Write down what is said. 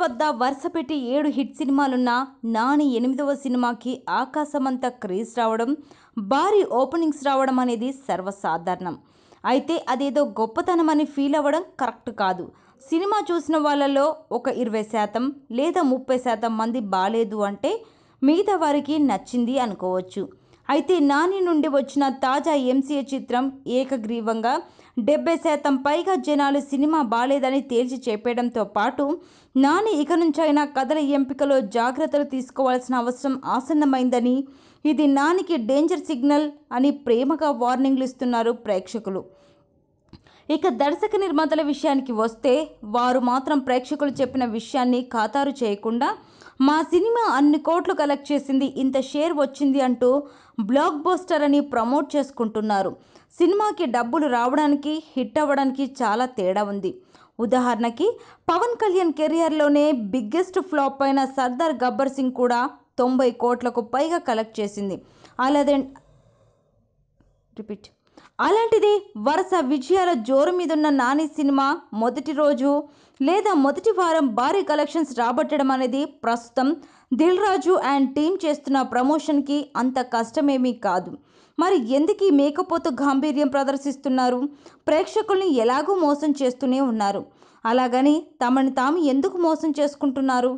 వద్ద వరుస పెట్టి ఏడు హిట్ సినిమాలున్న నాని ఎనిమిదవ సినిమాకి ఆకాశమంతా క్రేజ్ రావడం భారీ ఓపెనింగ్స్ రావడం అనేది సర్వసాధారణం. అయితే అదేదో గొప్పతనం అని ఫీల్ అవ్వడం కరెక్ట్ కాదు. సినిమా చూసిన వాళ్ళలో ఒక ఇరవై శాతం లేదా ముప్పై శాతం మంది బాగాలేదు అంటే మిగతా వారికి నచ్చింది అనుకోవచ్చు. అయితే నాని నుండి వచ్చిన తాజా ఎంసీఏ చిత్రం ఏకగ్రీవంగా డెబ్బై శాతం పైగా జనాలు సినిమా బాలేదని తేల్చి చెప్పడంతో పాటు నాని ఇక నుంచైనా కథల ఎంపికలో జాగ్రత్తలు తీసుకోవాల్సిన అవసరం ఆసన్నమైందని ఇది నానికి డేంజర్ సిగ్నల్ అని ప్రేమగా వార్నింగ్లు ఇస్తున్నారు ప్రేక్షకులు. ఇక దర్శక నిర్మాతల విషయానికి వస్తే వారు మాత్రం ప్రేక్షకులు చెప్పిన విషయాన్ని ఖాతారు చేయకుండా మా సినిమా అన్ని కోట్లు కలెక్ట్ చేసింది ఇంత షేర్ వచ్చింది అంటూ బ్లాక్ బోస్టర్ అని ప్రమోట్ చేసుకుంటున్నారు. సినిమాకి డబ్బులు రావడానికి హిట్ అవ్వడానికి చాలా తేడా ఉంది. ఉదాహరణకి పవన్ కళ్యాణ్ కెరియర్లోనే బిగ్గెస్ట్ ఫ్లాప్ అయిన సర్దార్ గబ్బర్ సింగ్ కూడా తొంభై కోట్లకు పైగా కలెక్ట్ చేసింది. అలాదే రిపీట్. అలాంటిది వరుస విజయాల జోరు మీదున్న నాని సినిమా మొదటి రోజు లేదా మొదటి వారం భారీ కలెక్షన్స్ రాబట్టడం అనేది ప్రస్తుతం దిల్ రాజు అండ్ టీం చేస్తున్న ప్రమోషన్కి అంత కష్టమేమీ కాదు. మరి ఎందుకు ఈ మేకపోతు గాంభీర్యం ప్రదర్శిస్తున్నారు? ప్రేక్షకుల్ని ఎలాగూ మోసం చేస్తూనే ఉన్నారు. అలాగని తమని తాము ఎందుకు మోసం చేసుకుంటున్నారు?